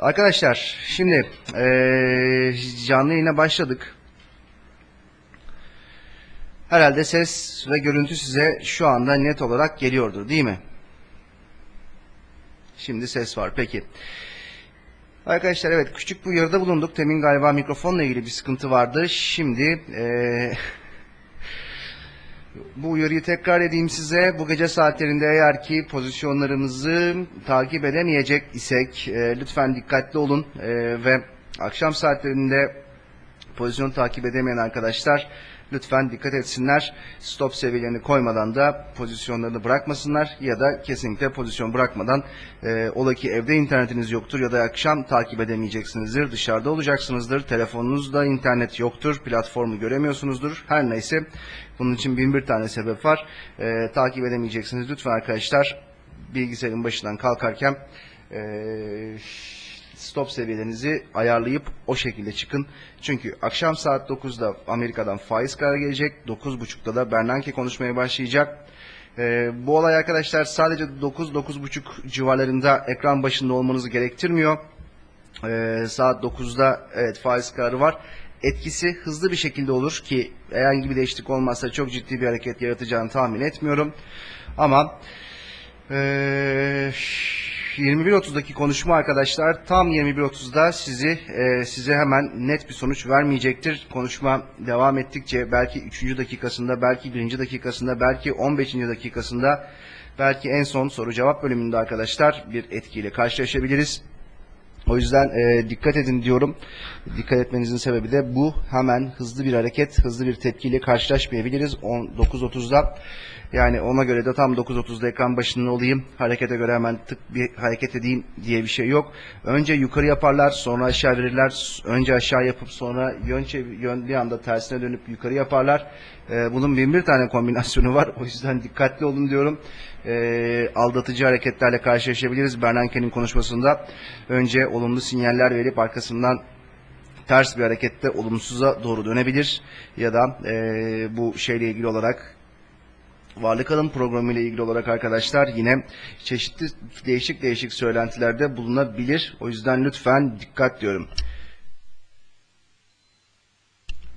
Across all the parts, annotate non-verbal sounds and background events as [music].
Arkadaşlar şimdi eee, canlı yayına başladık. Herhalde ses ve görüntü size şu anda net olarak geliyordur değil mi? Şimdi ses var peki. Arkadaşlar evet küçük bir uyarıda bulunduk. Temin galiba mikrofonla ilgili bir sıkıntı vardı. Şimdi eee, bu uyarıyı tekrar edeyim size. Bu gece saatlerinde eğer ki pozisyonlarımızı takip edemeyecek isek e, lütfen dikkatli olun E, ve akşam saatlerinde pozisyon takip edemeyen arkadaşlar lütfen dikkat etsinler. Stop seviyelerini koymadan da pozisyonlarını bırakmasınlar ya da kesinlikle pozisyon bırakmadan e, ola ki evde internetiniz yoktur ya da akşam takip edemeyeceksinizdir. Dışarıda olacaksınızdır. Telefonunuzda internet yoktur. Platformu göremiyorsunuzdur. Her neyse bunun için bin bir tane sebep var. E, takip edemeyeceksiniz. Lütfen arkadaşlar bilgisayarın başından kalkarken e, stop seviyelerinizi ayarlayıp o şekilde çıkın. Çünkü akşam saat 9'da Amerika'dan faiz kararı gelecek. 9.30'da da Bernanke konuşmaya başlayacak. Ee, bu olay arkadaşlar sadece 9-9.30 civarlarında ekran başında olmanızı gerektirmiyor. Ee, saat 9'da evet faiz kararı var. Etkisi hızlı bir şekilde olur ki herhangi bir değişiklik olmazsa çok ciddi bir hareket yaratacağını tahmin etmiyorum. Ama ee, 21.30'daki konuşma arkadaşlar tam 21.30'da sizi e, size hemen net bir sonuç vermeyecektir. Konuşma devam ettikçe belki 3. dakikasında, belki 1. dakikasında, belki 15. dakikasında, belki en son soru cevap bölümünde arkadaşlar bir etkiyle karşılaşabiliriz. O yüzden e, dikkat edin diyorum. Dikkat etmenizin sebebi de bu. Hemen hızlı bir hareket, hızlı bir tepkiyle karşılaşmayabiliriz. 9.30'da yani ona göre de tam 9.30'da ekran başında olayım. Harekete göre hemen tık bir hareket edeyim diye bir şey yok. Önce yukarı yaparlar, sonra aşağı verirler. Önce aşağı yapıp sonra yön, yön bir anda tersine dönüp yukarı yaparlar. E, bunun bin bir tane kombinasyonu var. O yüzden dikkatli olun diyorum. E, aldatıcı hareketlerle karşılaşabiliriz. Bernanke'nin konuşmasında önce olumlu sinyaller verip arkasından ters bir harekette olumsuza doğru dönebilir ya da e, bu şeyle ilgili olarak Varlık Alım Programı ile ilgili olarak arkadaşlar yine çeşitli değişik değişik söylentilerde bulunabilir. O yüzden lütfen dikkat diyorum.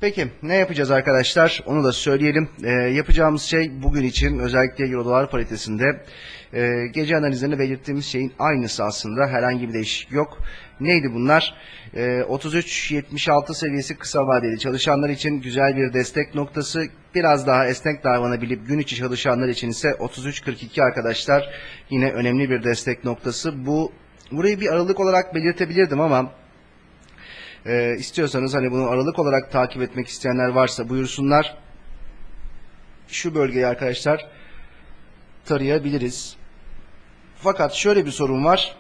Peki ne yapacağız arkadaşlar? Onu da söyleyelim. Ee, yapacağımız şey bugün için özellikle Euro dolar paritesinde e, gece analizlerini belirttiğimiz şeyin aynısı aslında. Herhangi bir değişiklik yok. Neydi bunlar? Ee, 33.76 seviyesi kısa vadeli çalışanlar için güzel bir destek noktası. Biraz daha esnek davranabilip gün içi çalışanlar için ise 33.42 arkadaşlar yine önemli bir destek noktası. Bu burayı bir aralık olarak belirtebilirdim ama ee, istiyorsanız hani bunu aralık olarak takip etmek isteyenler varsa buyursunlar. Şu bölgeyi arkadaşlar tarayabiliriz. Fakat şöyle bir sorun var.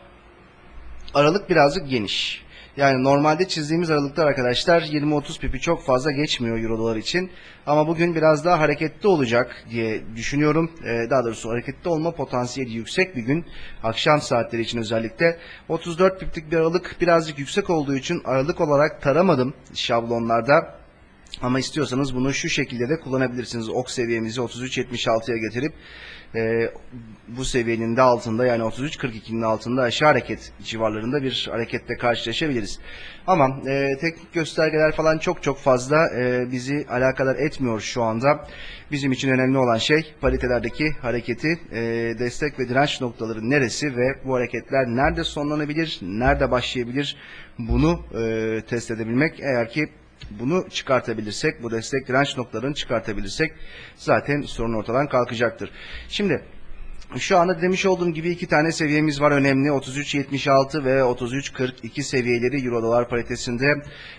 Aralık birazcık geniş. Yani normalde çizdiğimiz aralıklar arkadaşlar 20-30 pipi çok fazla geçmiyor euro dolar için. Ama bugün biraz daha hareketli olacak diye düşünüyorum. Ee, daha doğrusu hareketli olma potansiyeli yüksek bir gün. Akşam saatleri için özellikle. 34 piplik bir aralık birazcık yüksek olduğu için aralık olarak taramadım şablonlarda. Ama istiyorsanız bunu şu şekilde de kullanabilirsiniz. Ok seviyemizi 33.76'ya getirip e, bu seviyenin de altında yani 33.42'nin altında aşağı hareket civarlarında bir harekette karşılaşabiliriz. Ama e, teknik göstergeler falan çok çok fazla e, bizi alakadar etmiyor şu anda. Bizim için önemli olan şey paritelerdeki hareketi, e, destek ve direnç noktaları neresi ve bu hareketler nerede sonlanabilir, nerede başlayabilir bunu e, test edebilmek. Eğer ki bunu çıkartabilirsek, bu destek direnç noktalarını çıkartabilirsek zaten sorun ortadan kalkacaktır. Şimdi şu anda demiş olduğum gibi iki tane seviyemiz var önemli. 33.76 ve 33.42 seviyeleri Euro dolar paritesinde.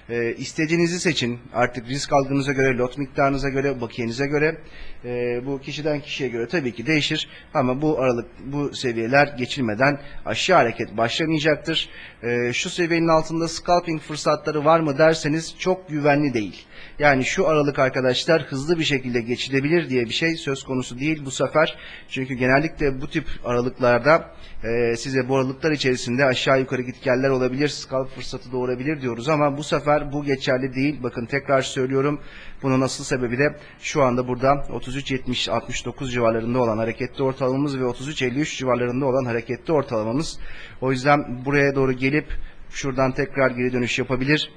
Ee, istediğinizi seçin. Artık risk algınıza göre, lot miktarınıza göre, bakiyenize göre. Ee, bu kişiden kişiye göre tabii ki değişir. Ama bu aralık, bu seviyeler geçilmeden aşağı hareket başlamayacaktır. Ee, şu seviyenin altında scalping fırsatları var mı derseniz çok güvenli değil. Yani şu aralık arkadaşlar hızlı bir şekilde geçilebilir diye bir şey söz konusu değil bu sefer. Çünkü genellikle bu tip aralıklarda e, size bu aralıklar içerisinde aşağı yukarı gitgeller olabilir, scalp fırsatı doğurabilir diyoruz ama bu sefer bu geçerli değil. Bakın tekrar söylüyorum. Bunun asıl sebebi de şu anda burada 33.70-69 civarlarında olan hareketli ortalamamız ve 33.53 civarlarında olan hareketli ortalamamız. O yüzden buraya doğru gelip şuradan tekrar geri dönüş yapabilir.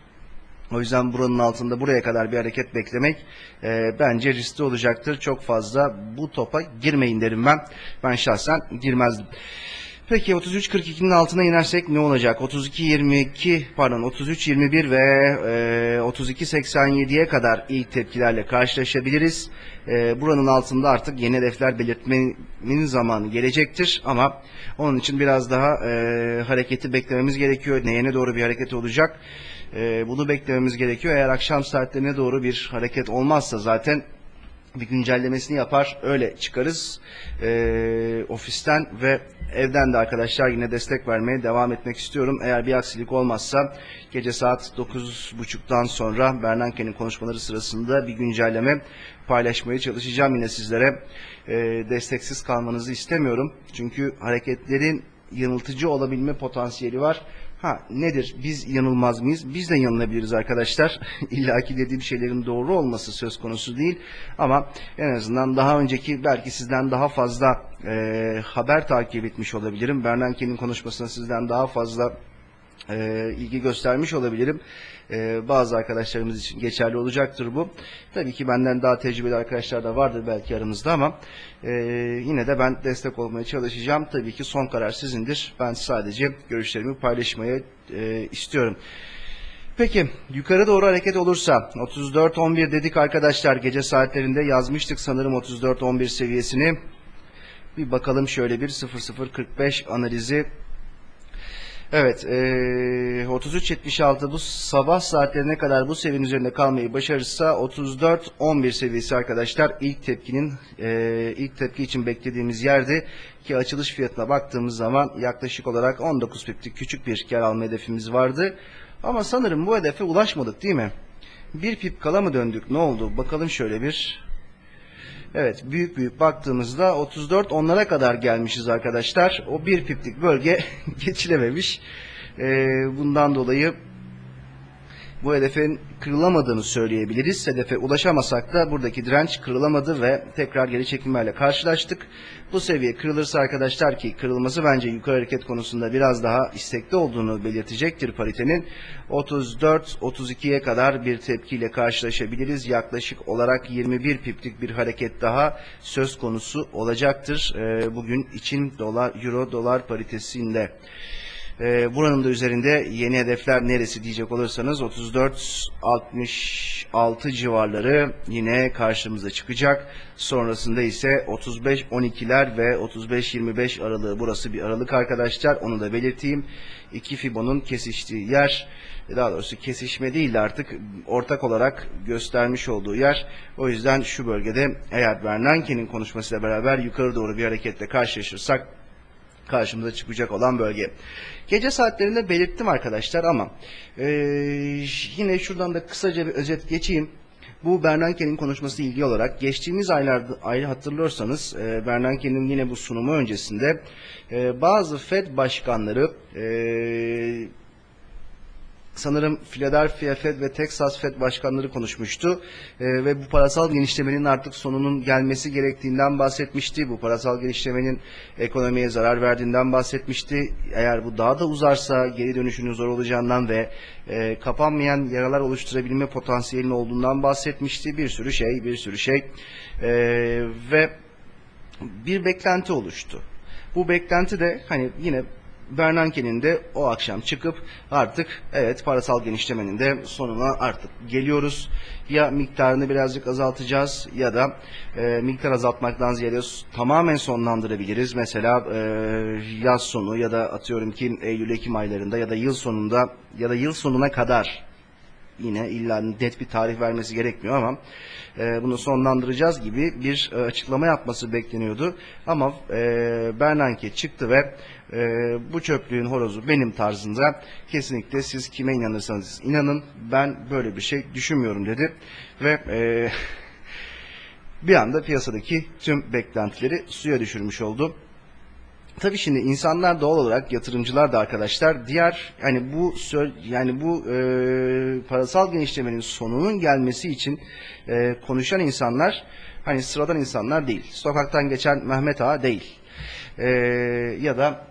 O yüzden buranın altında buraya kadar bir hareket beklemek e, bence riskli olacaktır. Çok fazla bu topa girmeyin derim ben. Ben şahsen girmezdim. Peki 33.42'nin altına inersek ne olacak? 32.22 pardon 33.21 ve e, 32.87'ye kadar ilk tepkilerle karşılaşabiliriz. E, buranın altında artık yeni hedefler belirtmenin zamanı gelecektir ama onun için biraz daha e, hareketi beklememiz gerekiyor. Neye ne doğru bir hareket olacak? E, bunu beklememiz gerekiyor. Eğer akşam saatlerine doğru bir hareket olmazsa zaten bir güncellemesini yapar öyle çıkarız Ee, ofisten ve evden de arkadaşlar yine destek vermeye devam etmek istiyorum. Eğer bir aksilik olmazsa gece saat 9.30'dan sonra Bernanke'nin konuşmaları sırasında bir güncelleme paylaşmaya çalışacağım yine sizlere. Ee, desteksiz kalmanızı istemiyorum. Çünkü hareketlerin yanıltıcı olabilme potansiyeli var. Ha nedir? Biz yanılmaz mıyız? Biz de yanılabiliriz arkadaşlar. [laughs] İlla ki dediğim şeylerin doğru olması söz konusu değil. Ama en azından daha önceki belki sizden daha fazla e, haber takip etmiş olabilirim. Bernanke'nin konuşmasına sizden daha fazla e, ilgi göstermiş olabilirim. E, bazı arkadaşlarımız için geçerli olacaktır bu. Tabii ki benden daha tecrübeli arkadaşlar da vardır belki aranızda ama e, yine de ben destek olmaya çalışacağım. Tabii ki son karar sizindir. Ben sadece görüşlerimi paylaşmayı e, istiyorum. Peki yukarı doğru hareket olursa 34-11 dedik arkadaşlar gece saatlerinde yazmıştık sanırım 34-11 seviyesini. Bir bakalım şöyle bir 0045 analizi Evet, e, 33.76 bu sabah saatlerine kadar bu seviyenin üzerinde kalmayı başarırsa 34.11 seviyesi arkadaşlar ilk tepkinin e, ilk tepki için beklediğimiz yerdi ki açılış fiyatına baktığımız zaman yaklaşık olarak 19 piplik küçük bir kar alma hedefimiz vardı. Ama sanırım bu hedefe ulaşmadık değil mi? Bir pip kala mı döndük? Ne oldu? Bakalım şöyle bir. Evet büyük büyük baktığımızda 34 onlara kadar gelmişiz arkadaşlar. O bir piplik bölge [laughs] geçilememiş. Ee, bundan dolayı bu hedefin kırılamadığını söyleyebiliriz. Hedefe ulaşamasak da buradaki direnç kırılamadı ve tekrar geri çekilmeyle karşılaştık. Bu seviye kırılırsa arkadaşlar ki kırılması bence yukarı hareket konusunda biraz daha istekli olduğunu belirtecektir paritenin. 34-32'ye kadar bir tepkiyle karşılaşabiliriz. Yaklaşık olarak 21 piplik bir hareket daha söz konusu olacaktır. Bugün için dolar, euro dolar paritesinde. Ee, buranın da üzerinde yeni hedefler neresi diyecek olursanız 34-66 civarları yine karşımıza çıkacak. Sonrasında ise 35-12'ler ve 35-25 aralığı burası bir aralık arkadaşlar onu da belirteyim. İki Fibo'nun kesiştiği yer daha doğrusu kesişme değil de artık ortak olarak göstermiş olduğu yer. O yüzden şu bölgede eğer Bernanke'nin konuşmasıyla beraber yukarı doğru bir hareketle karşılaşırsak karşımıza çıkacak olan bölge. Gece saatlerinde belirttim arkadaşlar ama e, yine şuradan da kısaca bir özet geçeyim. Bu Bernanke'nin konuşması ilgili olarak geçtiğimiz aylarda ay hatırlıyorsanız e, Bernanke'nin yine bu sunumu öncesinde e, bazı Fed başkanları e, sanırım Philadelphia Fed ve Texas Fed başkanları konuşmuştu Ee, ve bu parasal genişlemenin artık sonunun gelmesi gerektiğinden bahsetmişti. Bu parasal genişlemenin ekonomiye zarar verdiğinden bahsetmişti. Eğer bu daha da uzarsa geri dönüşünün zor olacağından ve e, kapanmayan yaralar oluşturabilme potansiyelinin olduğundan bahsetmişti. Bir sürü şey, bir sürü şey Ee, ve bir beklenti oluştu. Bu beklenti de hani yine Bernanke'nin de o akşam çıkıp artık evet parasal genişlemenin de sonuna artık geliyoruz. Ya miktarını birazcık azaltacağız ya da e, miktar azaltmaktan ziyade tamamen sonlandırabiliriz. Mesela e, yaz sonu ya da atıyorum ki Eylül-Ekim aylarında ya da yıl sonunda ya da yıl sonuna kadar yine illa net bir tarih vermesi gerekmiyor ama e, bunu sonlandıracağız gibi bir e, açıklama yapması bekleniyordu. Ama e, Bernanke çıktı ve e, bu çöplüğün horozu benim tarzında kesinlikle siz kime inanırsanız inanın ben böyle bir şey düşünmüyorum dedi ve e, [laughs] bir anda piyasadaki tüm beklentileri suya düşürmüş oldu. Tabii şimdi insanlar doğal olarak yatırımcılar da arkadaşlar diğer yani bu yani bu e, parasal genişlemenin sonunun gelmesi için e, konuşan insanlar hani sıradan insanlar değil. Sokaktan geçen Mehmet Ağa değil. E, ya da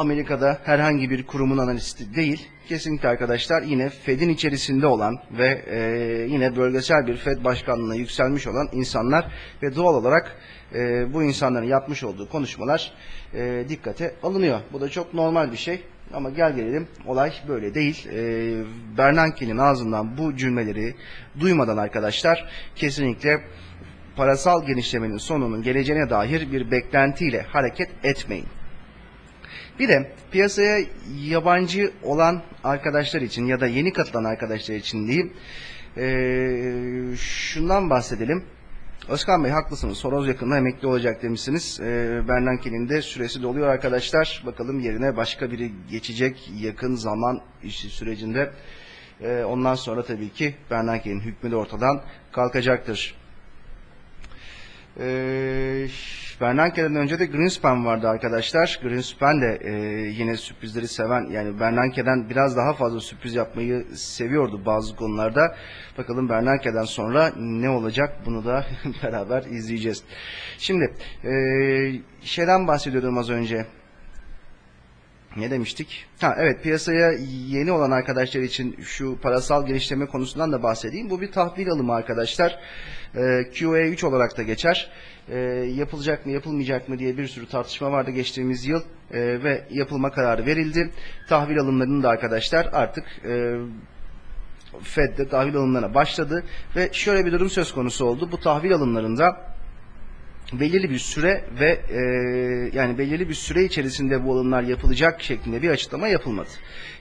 Amerika'da herhangi bir kurumun analisti değil. Kesinlikle arkadaşlar yine Fed'in içerisinde olan ve e, yine bölgesel bir Fed başkanlığına yükselmiş olan insanlar ve doğal olarak e, bu insanların yapmış olduğu konuşmalar e, dikkate alınıyor. Bu da çok normal bir şey. Ama gel gelelim olay böyle değil. E, Bernanke'nin ağzından bu cümleleri duymadan arkadaşlar kesinlikle parasal genişlemenin sonunun geleceğine dair bir beklentiyle hareket etmeyin. Bir de piyasaya yabancı olan arkadaşlar için ya da yeni katılan arkadaşlar için diyeyim eee, şundan bahsedelim. Özkan Bey haklısınız. Soroz yakında emekli olacak demişsiniz. Eee Bernanke'nin de süresi doluyor arkadaşlar. Bakalım yerine başka biri geçecek yakın zaman işi sürecinde. Eee, ondan sonra tabii ki Bernanke'nin hükmü de ortadan kalkacaktır. Ee, Bernanke'den önce de Greenspan vardı arkadaşlar. Greenspan de e, yine sürprizleri seven yani Bernanke'den biraz daha fazla sürpriz yapmayı seviyordu bazı konularda. Bakalım Bernanke'den sonra ne olacak bunu da [laughs] beraber izleyeceğiz. Şimdi e, şeyden bahsediyordum az önce. Ne demiştik? Ha evet piyasaya yeni olan arkadaşlar için şu parasal genişleme konusundan da bahsedeyim. Bu bir tahvil alımı arkadaşlar. Ee, QE3 olarak da geçer. Ee, yapılacak mı yapılmayacak mı diye bir sürü tartışma vardı geçtiğimiz yıl Ee, ve yapılma kararı verildi. Tahvil alımlarının da arkadaşlar artık e, Fed de tahvil alımlarına başladı ve şöyle bir durum söz konusu oldu. Bu tahvil alımlarında belirli bir süre ve e, yani belirli bir süre içerisinde bu alımlar yapılacak şeklinde bir açıklama yapılmadı.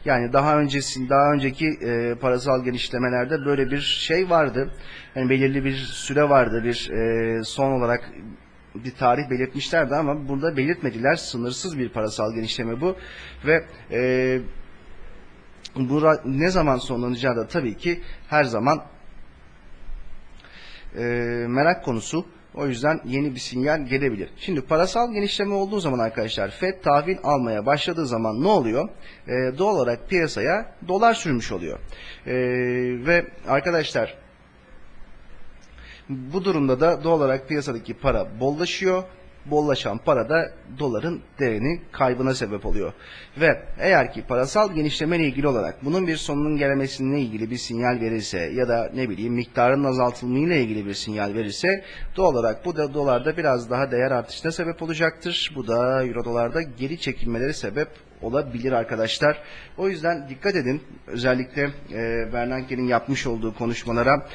Yani daha öncesinde daha önceki e, parasal genişlemelerde böyle bir şey vardı. Yani belirli bir süre vardı, bir e, son olarak bir tarih belirtmişlerdi ama burada belirtmediler. Sınırsız bir parasal genişleme bu ve e, bu ne zaman sonlanacağı da tabii ki her zaman e, merak konusu. O yüzden yeni bir sinyal gelebilir. Şimdi parasal genişleme olduğu zaman arkadaşlar FED tahvil almaya başladığı zaman ne oluyor? E, doğal olarak piyasaya dolar sürmüş oluyor. E, ve arkadaşlar bu durumda da doğal olarak piyasadaki para bollaşıyor. Bollaşan para da doların değerini kaybına sebep oluyor. Ve eğer ki parasal genişleme ile ilgili olarak bunun bir sonunun gelmesine ilgili bir sinyal verirse ya da ne bileyim miktarın azaltılmayla ilgili bir sinyal verirse doğal olarak bu da dolarda biraz daha değer artışına sebep olacaktır. Bu da euro dolarda geri çekilmeleri sebep olabilir arkadaşlar. O yüzden dikkat edin. Özellikle e, Bernanke'nin yapmış olduğu konuşmalara.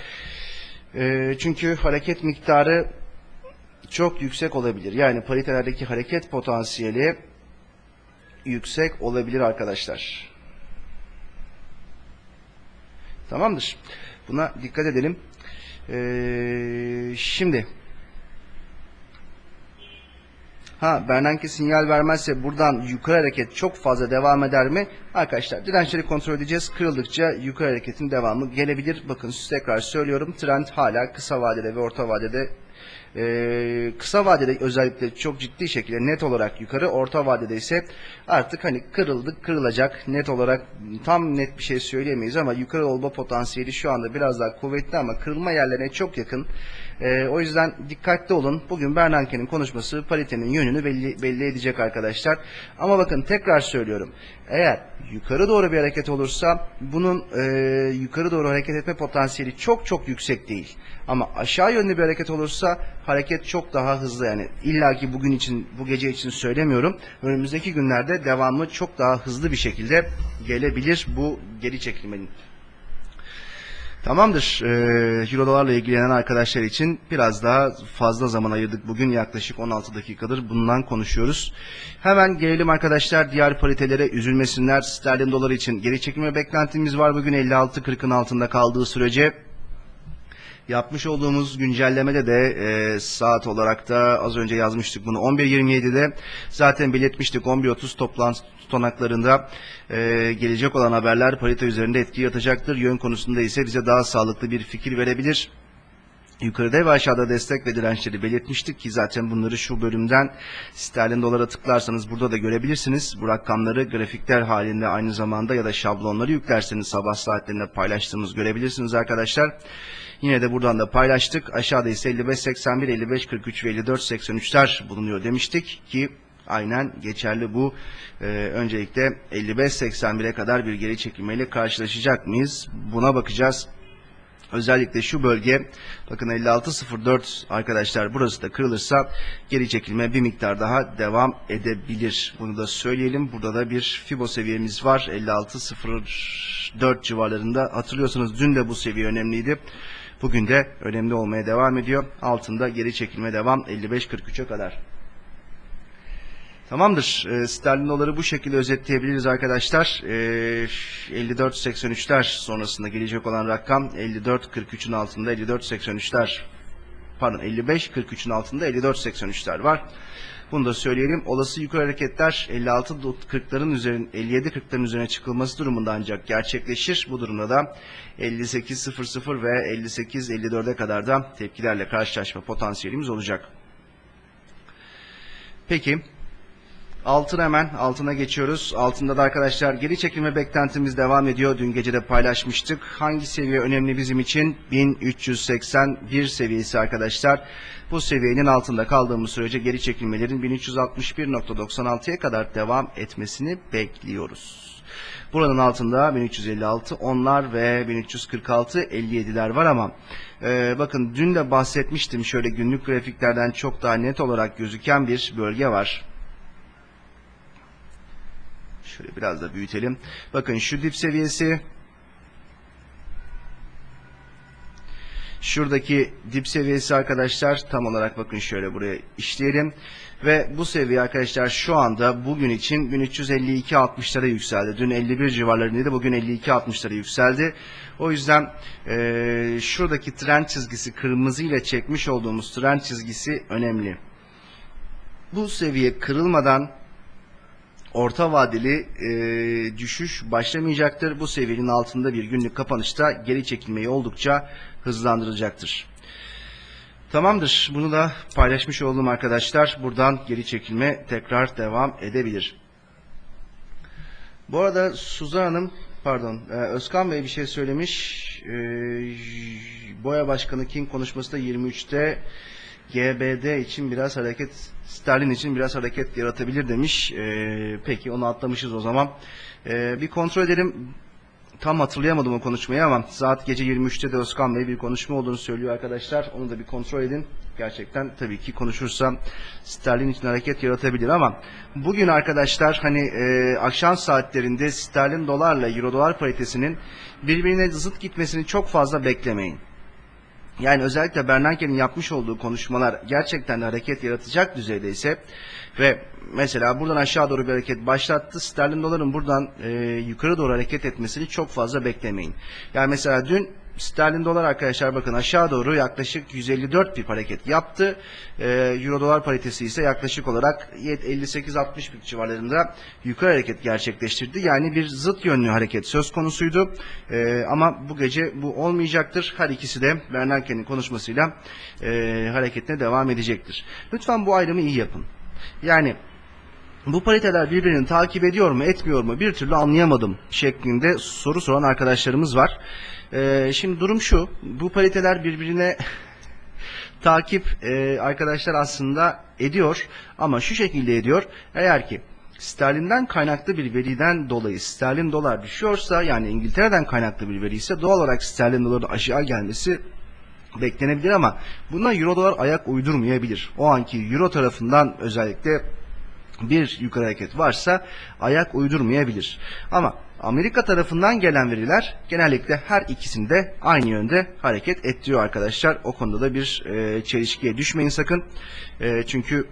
E, çünkü hareket miktarı çok yüksek olabilir. Yani paritelerdeki hareket potansiyeli yüksek olabilir arkadaşlar. Tamamdır. Buna dikkat edelim. Ee, şimdi Ha Bernanke sinyal vermezse buradan yukarı hareket çok fazla devam eder mi? Arkadaşlar dirençleri kontrol edeceğiz. Kırıldıkça yukarı hareketin devamı gelebilir. Bakın tekrar söylüyorum. Trend hala kısa vadede ve orta vadede ee, kısa vadede özellikle çok ciddi şekilde net olarak yukarı, orta vadede ise artık hani kırıldı, kırılacak net olarak tam net bir şey söyleyemeyiz ama yukarı olma potansiyeli şu anda biraz daha kuvvetli ama kırılma yerlerine çok yakın. Ee, o yüzden dikkatli olun. Bugün Bernanke'nin konuşması paritenin yönünü belli, belli edecek arkadaşlar. Ama bakın tekrar söylüyorum. Eğer yukarı doğru bir hareket olursa bunun e, yukarı doğru hareket etme potansiyeli çok çok yüksek değil. Ama aşağı yönlü bir hareket olursa hareket çok daha hızlı yani illaki bugün için bu gece için söylemiyorum. Önümüzdeki günlerde devamı çok daha hızlı bir şekilde gelebilir bu geri çekilmenin. Tamamdır. Ee, Euro dolarla ilgilenen arkadaşlar için biraz daha fazla zaman ayırdık. Bugün yaklaşık 16 dakikadır bundan konuşuyoruz. Hemen gelelim arkadaşlar diğer paritelere üzülmesinler. Sterlin dolar için geri çekilme beklentimiz var. Bugün 56.40'ın altında kaldığı sürece Yapmış olduğumuz güncellemede de e, saat olarak da az önce yazmıştık bunu 11.27'de zaten belirtmiştik 11.30 toplantı tutanaklarında e, gelecek olan haberler parite üzerinde etki yatacaktır. Yön konusunda ise bize daha sağlıklı bir fikir verebilir. Yukarıda ve aşağıda destek ve dirençleri belirtmiştik ki zaten bunları şu bölümden sterlin dolara tıklarsanız burada da görebilirsiniz. Bu rakamları grafikler halinde aynı zamanda ya da şablonları yüklerseniz sabah saatlerinde paylaştığımız görebilirsiniz arkadaşlar. Yine de buradan da paylaştık. Aşağıda ise 55, 81, 55, 43 ve 54, 83'ler bulunuyor demiştik ki aynen geçerli bu. Ee, öncelikle 55.81'e kadar bir geri çekilmeyle karşılaşacak mıyız? Buna bakacağız. Özellikle şu bölge bakın 56.04 arkadaşlar burası da kırılırsa geri çekilme bir miktar daha devam edebilir. Bunu da söyleyelim. Burada da bir Fibo seviyemiz var. 56.04 civarlarında. Hatırlıyorsanız dün de bu seviye önemliydi. Bugün de önemli olmaya devam ediyor. Altında geri çekilme devam 55.43'e kadar. Tamamdır. E, sterlin doları bu şekilde özetleyebiliriz arkadaşlar. E, 54.83'ler sonrasında gelecek olan rakam 54.43'ün altında 54.83'ler pardon 55.43'ün altında 54.83'ler var. Bunu da söyleyelim. Olası yukarı hareketler 56.40'ların üzerine 57.40'ların üzerine çıkılması durumunda ancak gerçekleşir. Bu durumda da 58.00 ve 58.54'e kadar da tepkilerle karşılaşma potansiyelimiz olacak. Peki Altın hemen altına geçiyoruz. Altında da arkadaşlar geri çekilme beklentimiz devam ediyor. Dün gece de paylaşmıştık. Hangi seviye önemli bizim için? 1381 seviyesi arkadaşlar. Bu seviyenin altında kaldığımız sürece geri çekilmelerin 1361.96'ya kadar devam etmesini bekliyoruz. Buranın altında 1356 onlar ve 1346 57'ler var ama e, bakın dün de bahsetmiştim şöyle günlük grafiklerden çok daha net olarak gözüken bir bölge var. Şöyle biraz da büyütelim. Bakın şu dip seviyesi Şuradaki dip seviyesi arkadaşlar tam olarak bakın şöyle buraya işleyelim. Ve bu seviye arkadaşlar şu anda bugün için 1352-60'lara yükseldi. Dün 51 civarlarındaydı bugün 52-60'lara yükseldi. O yüzden e, şuradaki trend çizgisi kırmızı ile çekmiş olduğumuz trend çizgisi önemli. Bu seviye kırılmadan orta vadeli e, düşüş başlamayacaktır. Bu seviyenin altında bir günlük kapanışta geri çekilmeyi oldukça hızlandıracaktır. Tamamdır. Bunu da paylaşmış oldum arkadaşlar. Buradan geri çekilme tekrar devam edebilir. Bu arada Suzan Hanım, pardon, e, Özkan Bey bir şey söylemiş. E, Boya Başkanı King konuşmasında 23'te GBD için biraz hareket, sterlin için biraz hareket yaratabilir demiş. Ee, peki onu atlamışız o zaman. Ee, bir kontrol edelim. Tam hatırlayamadım o konuşmayı ama saat gece 23'te de Özkan Bey bir konuşma olduğunu söylüyor arkadaşlar. Onu da bir kontrol edin. Gerçekten tabii ki konuşursam sterlin için hareket yaratabilir ama bugün arkadaşlar hani e, akşam saatlerinde sterlin dolarla euro dolar paritesinin birbirine zıt gitmesini çok fazla beklemeyin. Yani özellikle Bernanke'nin yapmış olduğu konuşmalar gerçekten hareket yaratacak düzeydeyse ve mesela buradan aşağı doğru bir hareket başlattı. Sterlin doların buradan e, yukarı doğru hareket etmesini çok fazla beklemeyin. Yani mesela dün sterlin dolar arkadaşlar bakın aşağı doğru yaklaşık 154 bir hareket yaptı. E, Euro dolar paritesi ise yaklaşık olarak 58-60 bir civarlarında yukarı hareket gerçekleştirdi. Yani bir zıt yönlü hareket söz konusuydu. E, ama bu gece bu olmayacaktır. Her ikisi de Bernanke'nin konuşmasıyla e, hareketine devam edecektir. Lütfen bu ayrımı iyi yapın. Yani bu pariteler birbirini takip ediyor mu etmiyor mu bir türlü anlayamadım şeklinde soru soran arkadaşlarımız var. Ee, şimdi durum şu bu pariteler birbirine [laughs] takip e, arkadaşlar aslında ediyor ama şu şekilde ediyor eğer ki sterlinden kaynaklı bir veriden dolayı sterlin dolar düşüyorsa yani İngiltere'den kaynaklı bir veri ise doğal olarak sterlin doların aşağı gelmesi beklenebilir ama buna euro dolar ayak uydurmayabilir. O anki euro tarafından özellikle bir yukarı hareket varsa ayak uydurmayabilir. Ama Amerika tarafından gelen veriler genellikle her ikisinde aynı yönde hareket ettiriyor arkadaşlar. O konuda da bir e, çelişkiye düşmeyin sakın. E, çünkü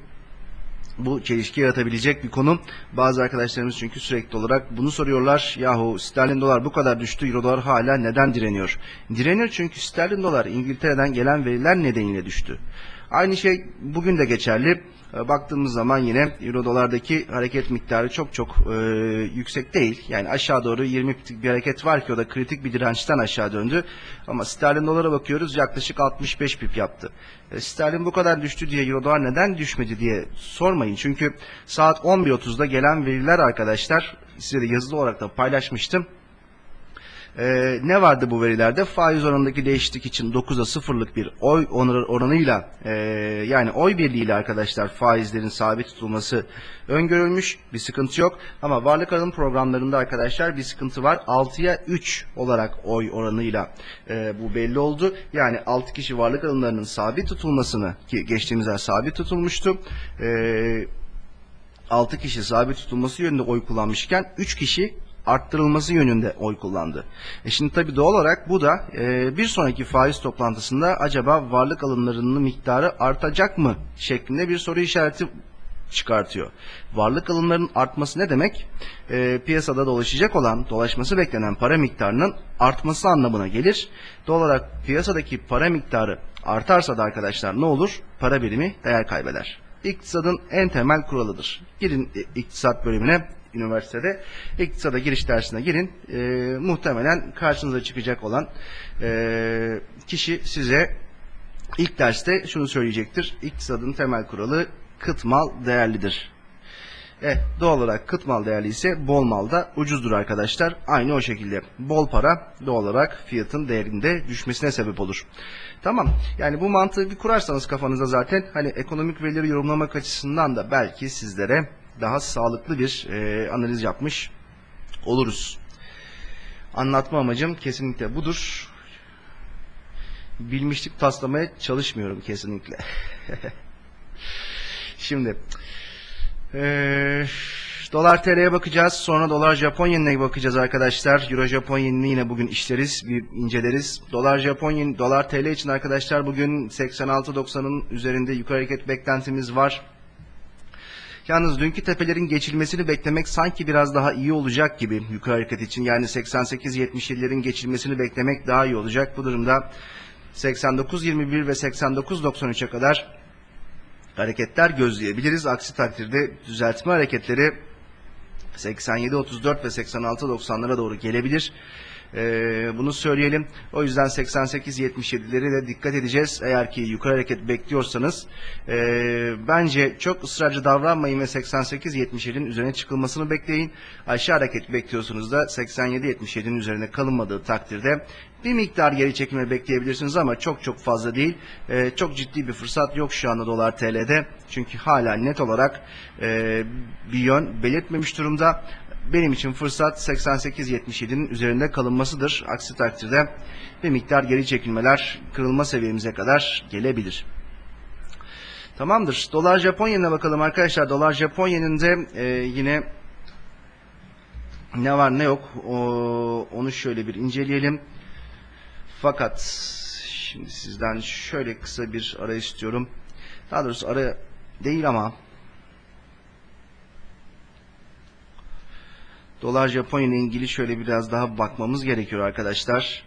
bu çelişki yaratabilecek bir konu. Bazı arkadaşlarımız çünkü sürekli olarak bunu soruyorlar. Yahu sterlin dolar bu kadar düştü, euro dolar hala neden direniyor? Direniyor çünkü sterlin dolar İngiltere'den gelen veriler nedeniyle düştü. Aynı şey bugün de geçerli. E, baktığımız zaman yine euro dolardaki hareket miktarı çok çok e, yüksek değil. Yani aşağı doğru 20 bir hareket var ki o da kritik bir dirençten aşağı döndü. Ama sterlin dolara bakıyoruz yaklaşık 65 pip yaptı. E, sterlin bu kadar düştü diye euro dolar neden düşmedi diye sormayın. Çünkü saat 11.30'da gelen veriler arkadaşlar size de yazılı olarak da paylaşmıştım. Ee, ne vardı bu verilerde? Faiz oranındaki değişiklik için 9'a 0'lık bir oy oranıyla e, yani oy birliğiyle arkadaşlar faizlerin sabit tutulması öngörülmüş. Bir sıkıntı yok. Ama varlık alım programlarında arkadaşlar bir sıkıntı var. 6'ya 3 olarak oy oranıyla e, bu belli oldu. Yani 6 kişi varlık alımlarının sabit tutulmasını ki geçtiğimiz ay sabit tutulmuştu. Eee 6 kişi sabit tutulması yönünde oy kullanmışken 3 kişi arttırılması yönünde oy kullandı. E şimdi tabii doğal olarak bu da e, bir sonraki faiz toplantısında acaba varlık alımlarının miktarı artacak mı şeklinde bir soru işareti çıkartıyor. Varlık alımlarının artması ne demek? E, piyasada dolaşacak olan, dolaşması beklenen para miktarının artması anlamına gelir. Doğal olarak piyasadaki para miktarı artarsa da arkadaşlar ne olur? Para birimi değer kaybeder. İktisadın en temel kuralıdır. Girin iktisat bölümüne üniversitede iktisada giriş dersine girin. E, muhtemelen karşınıza çıkacak olan e, kişi size ilk derste şunu söyleyecektir. İktisadın temel kuralı kıt mal değerlidir. Eh, doğal olarak kıt mal değerli ise bol mal da ucuzdur arkadaşlar. Aynı o şekilde bol para doğal olarak fiyatın değerinde düşmesine sebep olur. Tamam. Yani bu mantığı bir kurarsanız kafanıza zaten hani ekonomik verileri yorumlamak açısından da belki sizlere daha sağlıklı bir e, analiz yapmış oluruz. Anlatma amacım kesinlikle budur. Bilmişlik taslamaya çalışmıyorum kesinlikle. [laughs] Şimdi ee, dolar TL'ye bakacağız. Sonra dolar Japon yenine bakacağız arkadaşlar. Euro Japon yenini yine bugün işleriz, bir inceleriz. Dolar Japon yen, dolar TL için arkadaşlar bugün 86.90'ın üzerinde yukarı hareket beklentimiz var. Yalnız dünkü tepelerin geçilmesini beklemek sanki biraz daha iyi olacak gibi yukarı hareket için. Yani 88-77'lerin geçilmesini beklemek daha iyi olacak. Bu durumda 89-21 ve 89-93'e kadar hareketler gözleyebiliriz. Aksi takdirde düzeltme hareketleri 87-34 ve 86-90'lara doğru gelebilir. Ee, bunu söyleyelim. O yüzden 88-77'leri de dikkat edeceğiz. Eğer ki yukarı hareket bekliyorsanız ee, bence çok ısrarcı davranmayın ve 88-77'nin üzerine çıkılmasını bekleyin. Aşağı hareket bekliyorsunuz da 87-77'nin üzerine kalınmadığı takdirde bir miktar geri çekilme bekleyebilirsiniz ama çok çok fazla değil. Ee, çok ciddi bir fırsat yok şu anda dolar TL'de. Çünkü hala net olarak ee, bir yön belirtmemiş durumda. Benim için fırsat 88-77'nin üzerinde kalınmasıdır. Aksi takdirde bir miktar geri çekilmeler kırılma seviyemize kadar gelebilir. Tamamdır. Dolar Japon yenine bakalım arkadaşlar. Dolar Japon yeninde e, yine ne var ne yok o, onu şöyle bir inceleyelim. Fakat şimdi sizden şöyle kısa bir ara istiyorum. Daha doğrusu ara değil ama Dolar Japonya ile ilgili şöyle biraz daha bakmamız gerekiyor arkadaşlar.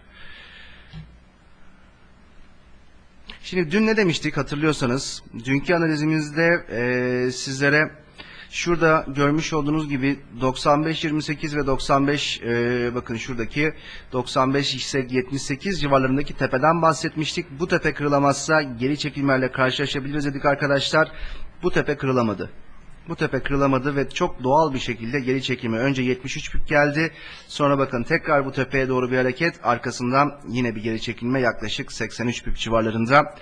Şimdi dün ne demiştik hatırlıyorsanız. Dünkü analizimizde e, sizlere şurada görmüş olduğunuz gibi 95-28 ve 95 e, bakın şuradaki 95-78 civarlarındaki tepeden bahsetmiştik. Bu tepe kırılamazsa geri çekilmelerle karşılaşabiliriz dedik arkadaşlar. Bu tepe kırılamadı. Bu tepe kırılamadı ve çok doğal bir şekilde geri çekilme. Önce 73 pip geldi. Sonra bakın tekrar bu tepeye doğru bir hareket. Arkasından yine bir geri çekilme yaklaşık 83 pip civarlarında.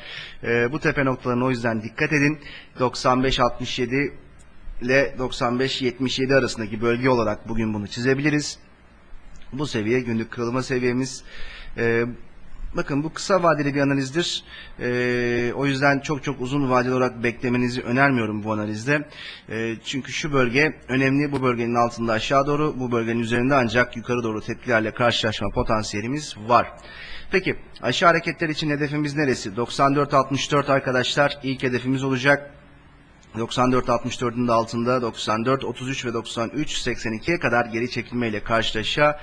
Ee, bu tepe noktalarına o yüzden dikkat edin. 95-67 ile 95-77 arasındaki bölge olarak bugün bunu çizebiliriz. Bu seviye günlük kırılma seviyemiz. Ee, Bakın bu kısa vadeli bir analizdir. Ee, o yüzden çok çok uzun vadeli olarak beklemenizi önermiyorum bu analizde. Ee, çünkü şu bölge önemli. Bu bölgenin altında aşağı doğru, bu bölgenin üzerinde ancak yukarı doğru tepkilerle karşılaşma potansiyelimiz var. Peki aşağı hareketler için hedefimiz neresi? 94-64 arkadaşlar ilk hedefimiz olacak. 94-64'ün de altında 94-33 ve 93-82'ye kadar geri çekilmeyle karşılaşabiliriz.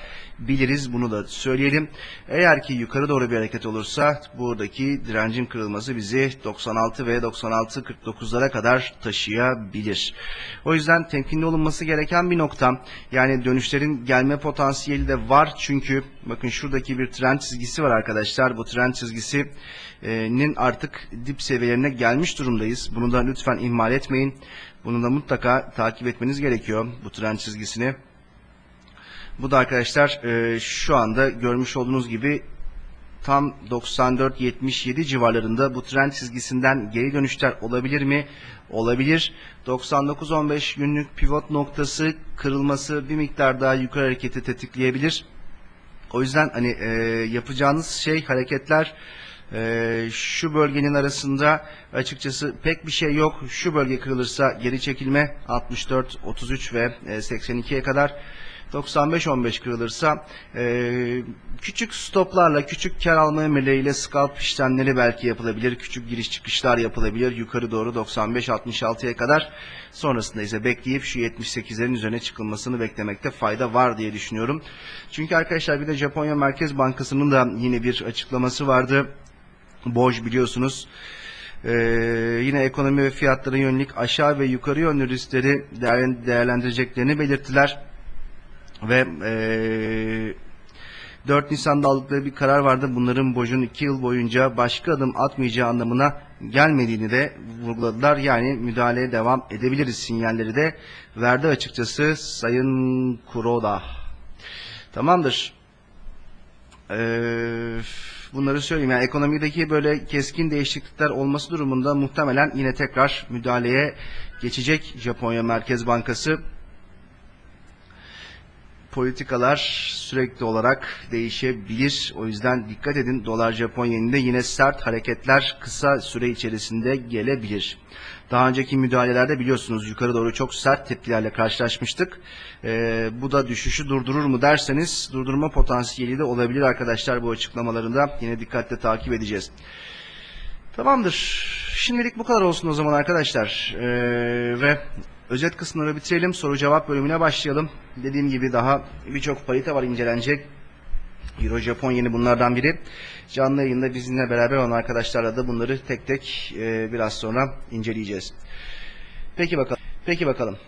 Bunu da söyleyelim. Eğer ki yukarı doğru bir hareket olursa buradaki direncin kırılması bizi 96 ve 96-49'lara kadar taşıyabilir. O yüzden temkinli olunması gereken bir nokta. Yani dönüşlerin gelme potansiyeli de var. Çünkü bakın şuradaki bir trend çizgisi var arkadaşlar. Bu trend çizgisinin artık dip seviyelerine gelmiş durumdayız. Bunu da lütfen ihmal etmeyin. Bunu da mutlaka takip etmeniz gerekiyor bu trend çizgisini. Bu da arkadaşlar e, şu anda görmüş olduğunuz gibi tam 94-77 civarlarında bu trend çizgisinden geri dönüşler olabilir mi? Olabilir. 99-15 günlük pivot noktası kırılması bir miktar daha yukarı hareketi tetikleyebilir. O yüzden hani e, yapacağınız şey hareketler e, şu bölgenin arasında açıkçası pek bir şey yok. Şu bölge kırılırsa geri çekilme 64, 33 ve e, 82'ye kadar 95-15 kırılırsa e, küçük stoplarla, küçük kar alma emirleriyle scalp işlemleri belki yapılabilir. Küçük giriş çıkışlar yapılabilir. Yukarı doğru 95-66'ya kadar. Sonrasında ise bekleyip şu 78'lerin üzerine çıkılmasını beklemekte fayda var diye düşünüyorum. Çünkü arkadaşlar bir de Japonya Merkez Bankası'nın da yine bir açıklaması vardı. Boj biliyorsunuz. Ee, yine ekonomi ve fiyatlara yönelik aşağı ve yukarı yönlü riskleri değer- değerlendireceklerini belirttiler. Ve eee 4 Nisan'da aldıkları bir karar vardı. Bunların Boj'un 2 yıl boyunca başka adım atmayacağı anlamına gelmediğini de vurguladılar. Yani müdahaleye devam edebiliriz sinyalleri de verdi açıkçası Sayın Kuroda. Tamamdır. Eee, bunları söyleyeyim. Yani ekonomideki böyle keskin değişiklikler olması durumunda muhtemelen yine tekrar müdahaleye geçecek Japonya Merkez Bankası politikalar sürekli olarak değişebilir. O yüzden dikkat edin. Dolar Japon yeninde yine sert hareketler kısa süre içerisinde gelebilir. Daha önceki müdahalelerde biliyorsunuz yukarı doğru çok sert tepkilerle karşılaşmıştık. Ee, bu da düşüşü durdurur mu derseniz durdurma potansiyeli de olabilir arkadaşlar bu açıklamalarında. Yine dikkatle takip edeceğiz. Tamamdır. Şimdilik bu kadar olsun o zaman arkadaşlar. Ee, ve özet kısımları bitirelim. Soru cevap bölümüne başlayalım. Dediğim gibi daha birçok parite var incelenecek. Euro Japon yeni bunlardan biri. Canlı yayında bizimle beraber olan arkadaşlarla da bunları tek tek e, biraz sonra inceleyeceğiz. Peki bakalım. Peki bakalım.